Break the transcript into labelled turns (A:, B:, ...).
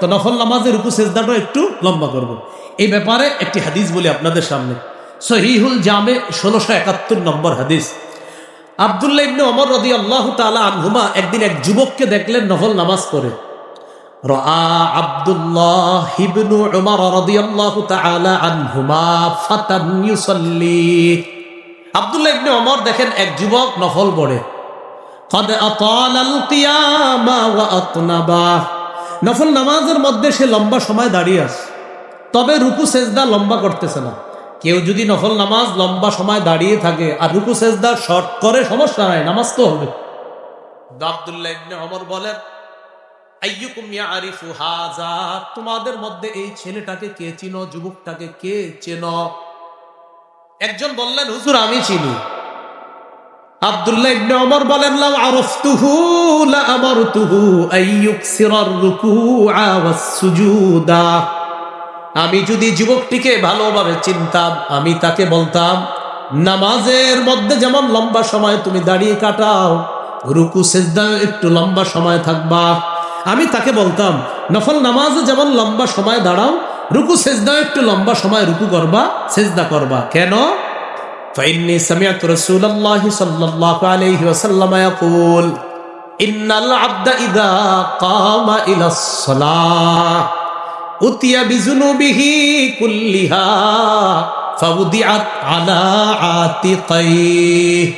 A: তো নফল নামাজের রুকু সেজদাটা একটু লম্বা করব। এই ব্যাপারে একটি হাদিস বলি আপনাদের সামনে সহিহুল জামে ষোলোশো একাত্তর নম্বর হাদিস আবদুল্লাহ ইবনে ওমর রদি আল্লাহ তালা আনহুমা একদিন এক যুবককে দেখলেন নফল নামাজ পড়ে রাআ আব্দুল্লাহ ইবনু উমর রাদিয়াল্লাহু তাআলা আনহুমা ফাতান ইউসাল্লি আব্দুল্লাহ ইবনে ওমর দেখেন এক যুবক নফল পড়ে قد أطال القيام وأطنبا নফল নামাজের মধ্যে সে লম্বা সময় দাঁড়িয়ে আছে। তবে রুকু সেজদা লম্বা করতেছে না। কেউ যদি নফল নামাজ লম্বা সময় দাঁড়িয়ে থাকে আর রুকু সেজদা শর্ট করে, সমস্যা নাই, নামাজ তো হবে। আব্দুল্লাহ বলেন তোমাদের মধ্যে এই ছেলেটাকে কে চিনো, যুবকটাকে কে চেনো? একজন বললেন, হুজুর, আমি চিনি। আব্দুল্লাহ ইবনে ওমর বলেন, লাউ আরফতুহু লা আমারতুহু আইয়ুকসিরার রুকুআ ওয়াস সুজুদা আমি যদি যুবকটিকে ভালোভাবে চিনতাম, আমি তাকে বলতাম, নামাজের মধ্যে যেমন লম্বা সময় তুমি দাঁড়িয়ে কাটাও, রুকু, সেজদা একটু লম্বা সময় থাকবা। আমি তাকে বলতাম, নফল নামাজে যেমন লম্বা সময় দাঁড়াও, রুকু, সেজদা একটু লম্বা সময় রুকু করবা, সেজদা করবা। কেন? فإني سمعت رسول الله صلى الله عليه وسلم يقول إن العبد إذا قام إلى الصلاة أتي بذنوبه كلها فوضعت على عاتقيه.